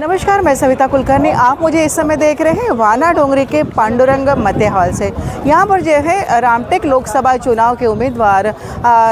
नमस्कार, मैं सविता कुलकर्णी। आप मुझे इस समय देख रहे हैं वाना डोंगरी के पांडुरंग मध्य हॉल से। यहाँ पर जो है, रामटेक लोकसभा चुनाव के उम्मीदवार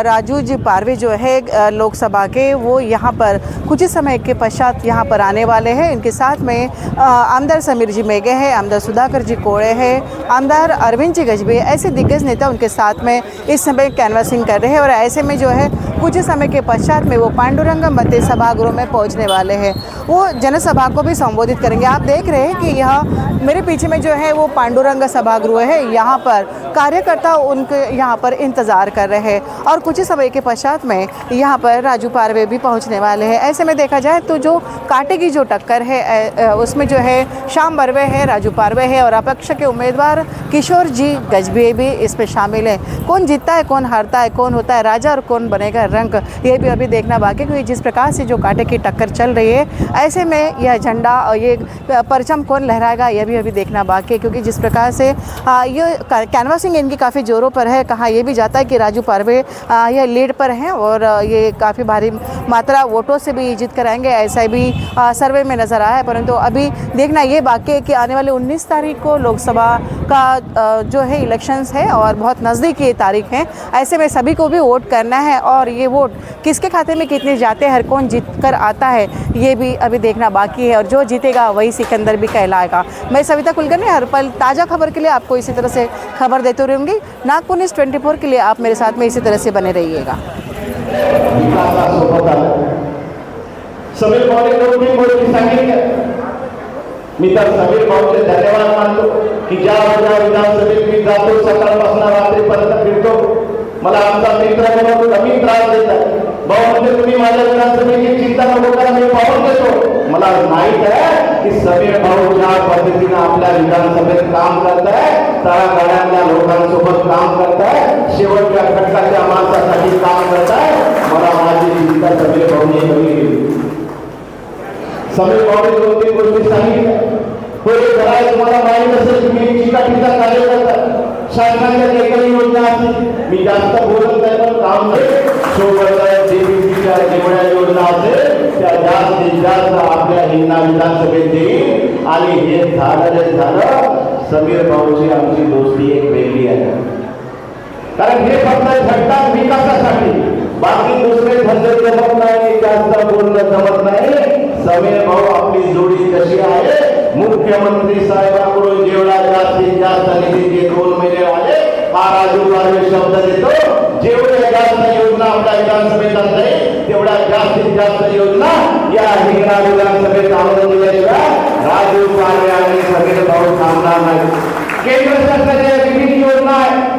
राजू जी पारवे जो है लोकसभा के, वो यहाँ पर कुछ ही समय के पश्चात यहाँ पर आने वाले हैं। इनके साथ में आमदार समीर जी मेघे हैं, आमदार सुधाकर जी कोड़े हैं, आमदार अरविंद जी गजबी ऐसे दिग्गज नेता उनके साथ में इस समय कैनवासिंग कर रहे हैं और ऐसे में जो है, कुछ ही समय के पश्चात में वो पांडुरंग मध्य सभागृह में पहुँचने वाले हैं। वो जनसभा को भी संबोधित करेंगे। आप देख रहे हैं कि यह मेरे पीछे में जो है वो पांडुरंग सभागृह है। यहाँ पर कार्यकर्ता उनके यहाँ पर इंतज़ार कर रहे हैं और कुछ ही समय के पश्चात में यहाँ पर राजू पारवे भी पहुँचने वाले हैं। ऐसे में देखा जाए तो जो कांटे की जो टक्कर है उसमें जो है श्याम बर्वे है, राजू पारवे है और अपक्ष के उम्मीदवार किशोर जी गजबे भी इसमें शामिल हैं। कौन जीतता है, कौन हारता है, कौन होता है, राजा और कौन बनेगा रंग, ये भी अभी देखना बाकी क्योंकि जिस प्रकार से जो कांटे की टक्कर चल रही है, ऐसे में यह झंडा और ये परचम कौन लहराएगा यह भी अभी देखना बाकी है क्योंकि जिस प्रकार से ये कैनवासिंग इनकी काफ़ी ज़ोरों पर है कहा यह भी जाता है कि राजू पारवे आ, ये लीड पर हैं और ये काफ़ी भारी मात्रा वोटों से भी जीत कराएँगे ऐसा भी सर्वे में नज़र आया है परंतु अभी देखना ये बाकी है कि आने वाले 19 तारीख को लोकसभा का जो है इलेक्शंस है और बहुत नज़दीक ये तारीख है ऐसे में सभी को भी वोट करना है और ये वोट किसके खाते में कितने जाते हैं हर कौन जीत कर आता है ये भी अभी देखना बाकी है और जो जीतेगा वही सिकंदर भी कहलाएगा। मैं सविता कुलकर्णी हर पल ताज़ा खबर के लिए आपको इसी तरह से खबर देते रहूँगी। नागपुर न्यूज़ ट्वेंटी के लिए आप मेरे साथ में इसी तरह से बने रहिएगा। की मला आमचा मित्र म्हणून कमी त्रास भाऊ, म्हणजे तुम्ही माझ्या चिंता नको करा, मी पाहून घेतो. मला माहीत आहे की समीर भाऊ ज्या पद्धतीनं आपल्या विधानसभेत काम करत आहे तळागाड्यातल्या लोकांसोबत काम करत आहे शेवटच्या घटकाच्या माणसासाठी काम करत आहे मला माझी चिंता समीर भाऊने कमी केली. समीर भाऊने दोन तीन गोष्टी सांगितल्या. पहिले जरा तुम्हाला माहीत असेल की मी ठिका ठिका कार्य करतात शासनाच्या काही काही योजना असतील मी जास्त बोलत नाही पण काम नाही. सोबत जेपीसीच्या जेवढ्या योजना असेल त्या जास्तीत जास्त आपल्या हिंगणा विधानसभेत देईल आणि हे झालं जे झालं समीर भाऊची आमची दोस्ती एक वेगळी आहे. कारण हे फक्त घटना विकासासाठी. बाकी दुसरे धंदे जमत नाही जास्त बोलणं जमत नाही. समीर भाऊ आपली जोडी कशी आहे? मुख्यमंत्री साहेबांकडून जेवढा जास्तीत जास्त निधी जे दोन महिने आले हा राजू शब्द देतो. जेवढ्या जास्त योजना आपल्या विधानसभेत आणताय तेवढ्या जास्तीत जास्त योजना या हिंगणा विधानसभेत आणून दिल्याशिवाय राजीव पाडवे आणि समीर भाऊ थांबणार नाही. केंद्र शासनाच्या विविध योजना आहेत.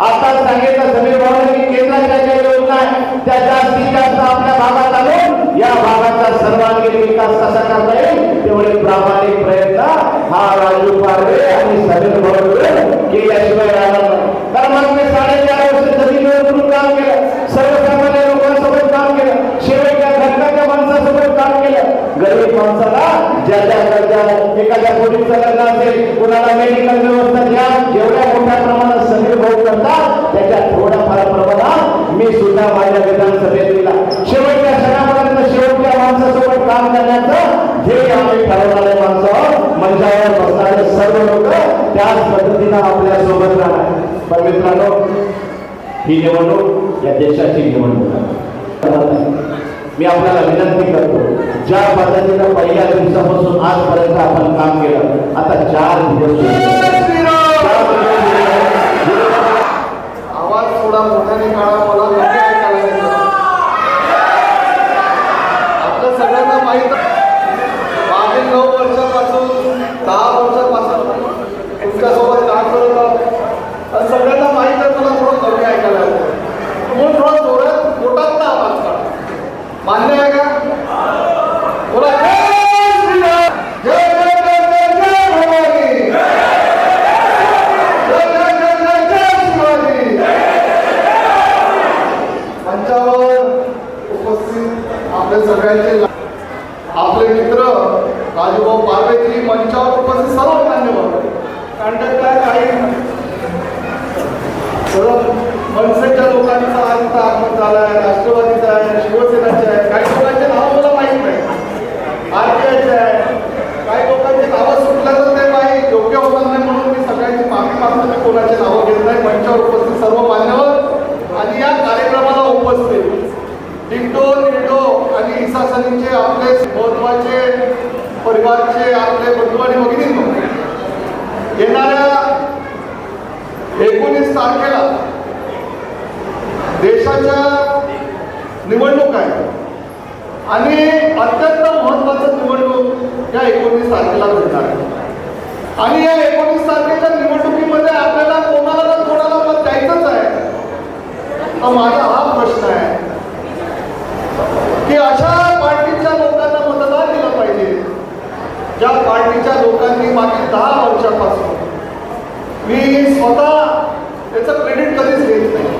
आता सांगितलं समीर भाऊ की केंद्राच्या ज्या योजना आहेत त्या जास्तीत जास्त आपल्या भागात आणून या भागाचा सर्वांगीण विकास कसा करता येईल तेवढे प्रामाणिक प्रयत्न हा राजू पाडवे आणि समीर भाऊ केल्याशिवाय राहणार नाही कारण मग मी साडेचार वर्ष जमिनीवर काम केलं सर्वसामान्य लोकांसोबत काम केलं शेवटच्या घटकाच्या माणसासोबत काम केलं गरीब माणसाला ज्या ज्या गरजा एखाद्या मुलीचं लग्न असेल कुणाला मेडिकल व्यवस्था घ्या जेवढ्या मोठ्या प्रमाणात समीर भाऊ करतात त्याच्या थोड्याफार प्रमाणात मी सुद्धा माझ्या विधानसभेत दिला शेवटच्या क्षणापर्यंत शेवटच्या माणसासोबत काम करण्याचं ध्येय आम्ही ठरवणारे माणसं मंचावर बसणारे सर्व लोक त्याच पद्धतीनं आपल्यासोबत राहणार पण मित्रांनो ही निवडणूक या देशाची निवडणूक आहे. मी आपल्याला विनंती करतो ज्या पद्धतीनं पहिल्या दिवसापासून आजपर्यंत आपण काम केलं आता चार दिवस आवाज थोडा मोठ्याने काढा मला योग्य ऐकायला येत नाही. आपल्या सगळ्यांना माहीत आहे, मागील नऊ वर्षापासून दहा वर्षापासून तुमच्यासोबत काम करत आहोत आणि सगळ्यांना माहीत आहे मला थोडं कमी ऐकायला येतं म्हणून थोडा जोरात मोठातला आवाज काढा मान्य आहे का बोला जय श्रीराम! जय जय जय जय जय भवानी! जय जय जय जय जय शिवाजी! मंचावर उपस्थित आपले सगळ्यांचे ला- आपले मित्र राजूभाऊ पार्वेजी मंचावर उपस्थित सर्व मान्यवर कारण काय काही सर्व मनसेच्या लोकांचा आज इथं आगमन झाला आहे राष्ट्रवादीचा आहे शिवसेनेचा आहे काही लोकांचे नाव मला माहीत नाही आरपीआयचे आहे सर्व मान्यवर आणि या कार्यक्रमाला उपस्थित डिक्टो निडो आणि इसासनीचे आपले महत्त्वाचे परिवारचे आपले बंधू आणि भगिनी येणाऱ्या एकोणीस तारखेला देशाच्या निवडणूक आहे. आणि अत्यंत महत्वाचं निवडणूक या एकोणीस तारखेला घडणार आहे. आणि या एकोणीस तारखेच्या निवडणुकीमध्ये आपल्याला कोणाला ना कोणाला मत द्यायचंच आहे. तर माझा हा प्रश्न आहे की अशा पार्टीच्या लोकांना मतदान दिलं पाहिजे ज्या पार्टीच्या लोकांनी मागील दहा वर्षापासून मी स्वतः याचं क्रेडिट कधीच घेत नाही.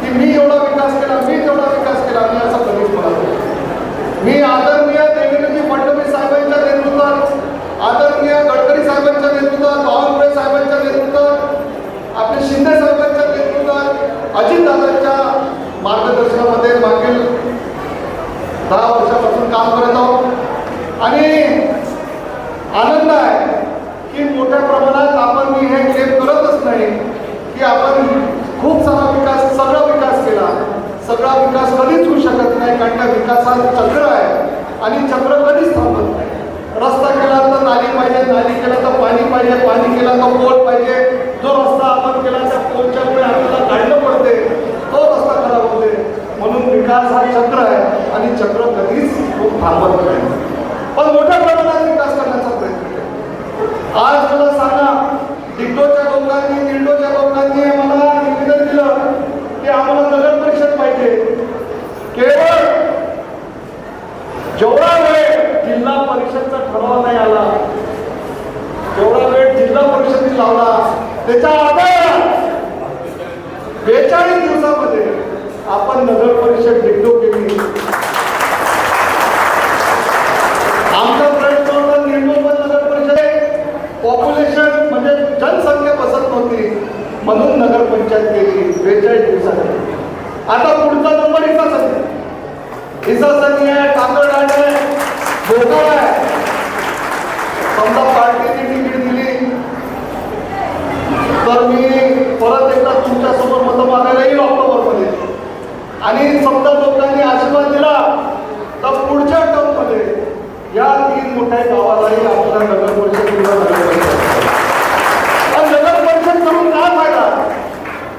की मी एवढा विकास केला मी तेवढा विकास केला मी असं कधीच म्हणत मी आदरणीय देवेंद्रजी फडणवीस साहेबांच्या नेतृत्वात आदरणीय गडकरी साहेबांच्या नेतृत्वात बावनकुळे साहेबांच्या नेतृत्वात आपले शिंदे साहेबांच्या नेतृत्वात अजितदादांच्या मार्गदर्शनामध्ये मागील दहा वर्षापासून काम करत आहोत. आणि आनंद आहे की मोठ्या प्रमाणात आपण मी हे क्लेम करतच नाही की आपण खूप सारा विकास सगळा विकास केला. सगळा विकास कधीच होऊ शकत नाही कारण त्या विकासात चक्र आहे आणि चक्र कधीच थांबत नाही. रस्ता केला तर नाली पाहिजे नाली केला तर पाणी पाहिजे पाणी केला तर पोल पाहिजे. जो रस्ता आपण केला त्या पोलच्या पुढे आपल्याला काढलं पडते तो रस्ता खराब होते. म्हणून विकास हा चक्र आहे आणि चक्र कधीच खूप थांबत नाही. पण मोठ्या प्रमाणात विकास करण्याचा प्रयत्न केला आज मला सांगा डिग्डोच्या लोकांनी दिंडोच्या लोकांनी मला निवेदन दिलं की आम्हाला नगर परिषद पाहिजे केवळ जेवढा वेळ जिल्हा परिषदचा ठराव नाही आला जेवढा वेळ जिल्हा परिषदेने लावला त्याच्या आधारात बेचाळीस दिवसामध्ये आपण नगर परिषद डिग्डो केली आमचा प्रयत्न होता निर्मोल नगर परिषद पॉप्युलेशन म्हणजे जनसंख्या बसत नव्हती म्हणून नगर पंचायत केली बेचाळीस दिवसासाठी आता पुढचा नंबर इसासाठी इसासाठी आहे काकड आहे भोकर आहे समजा पार्टीची तिकीट दिली? तर मी परत एकदा तुमच्यासमोर मतं मागायला येईल ऑक्टोबरमध्ये. आणि समजा लोकांनी आशीर्वाद दिला तर पुढच्या टर्ममध्ये या तीन मोठ्या गावालाही आपल्याला नगर परिषद नगर परिषद करून काय फायदा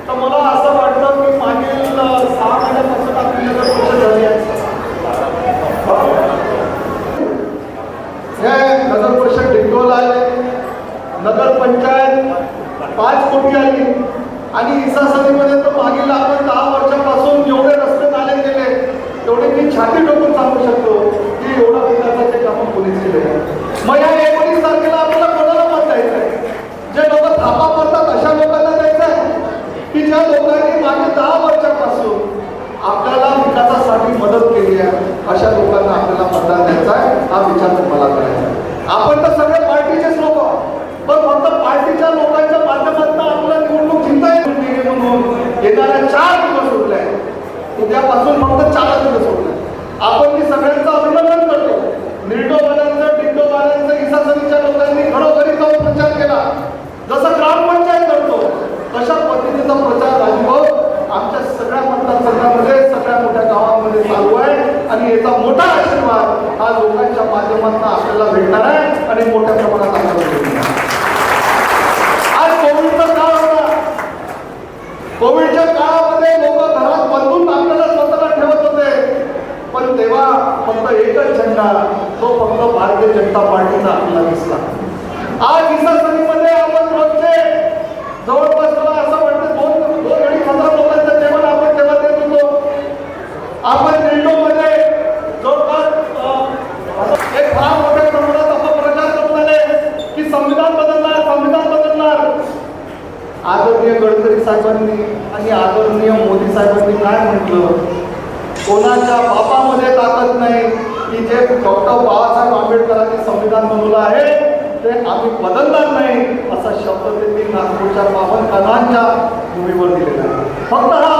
तर मला असं वाटतं की मागील अं, सहा महिन्यापासून आपली नगर परिषद झाली आहे हे नगर परिषद डिग्डोला आहे नगर पंचायत पाच कोटी आली आणि इसासनीमध्ये तर मागील आपण दहा वर्षापासून जेवढे रस्ते नाले केले तेवढे मी छाती टोकून सांगू शकतो की एवढा विकासाचे कामं कोणीच केले नाही. मग या एकोणीस तारखेला आपल्याला कोणाला मत द्यायचं आहे जे लोक थापा पडतात अशा लोकांना द्यायचं आहे की ज्या लोकांनी मागे दहा वर्षापासून आपल्याला विकासासाठी मदत केली आहे अशा लोकांना आपल्याला मतदान द्यायचा आहे हा विचार तुम्हाला करायचा आहे. आपण तर सगळे पार्टीचेच लोक आहोत. पण फक्त पार्टीच्या लोकांच्या माध्यमातून आपल्याला निवडणूक जिंकता येत नाही म्हणून येणाऱ्या चार दिवस उरले आहेत. उद्यापासून फक्त चार दिवस उरले आहेत. आपण मी सगळ्यांचं अभिनंदन करतो. निर्डोवाल्यांचं डिंडोवाल्यांचं इसासनीच्या लोकांनी घरोघरी जाऊन प्रचार केला. जसं ग्रामपंचायत करतो तशा पद्धतीचा प्रचार अनुभव आमच्या सगळ्या मतदारसंघामध्ये सगळ्या मोठ्या गावांमध्ये चालू आहे. आणि याचा मोठा आशीर्वाद हा लोकांच्या माध्यमातून आपल्याला भेटणार आहे आणि मोठ्या प्रमाणात आपल्याला भेटणार आहे. आज कोविडचा काळ होता कोविडच्या काळामध्ये लोक घरात बंधून आपल्याला स्वतःला ठेवत होते पण तेव्हा फक्त एकच झेंडा तो फक्त भारतीय जनता पार्टीचा आपल्याला दिसला आज इसासनीमध्ये आपण रोजचे जवळपास मला असं वाटतं दोन दोन अडीच हजार लोकांचं जेवण आपण तेव्हा देत होतो आपण दिल्डोमध्ये जवळपास अं, एक फार मोठ्या प्रमाणात आपण प्रचार करून आले की संविधान बदलणार संविधान बदलणार आदरणीय गडकरी साहेबांनी आणि आदरणीय मोदी साहेबांनी काय म्हटलं? कोणाच्या बापामध्ये ताकद नाही की जे डॉक्टर बाबासाहेब आंबेडकरांनी संविधान बनवलं आहे ते आम्ही बदलणार नाही असा शब्द त्यांनी नागपूरच्या बावन कणांच्या भूमीवर दिलेला आहे. फक्त हा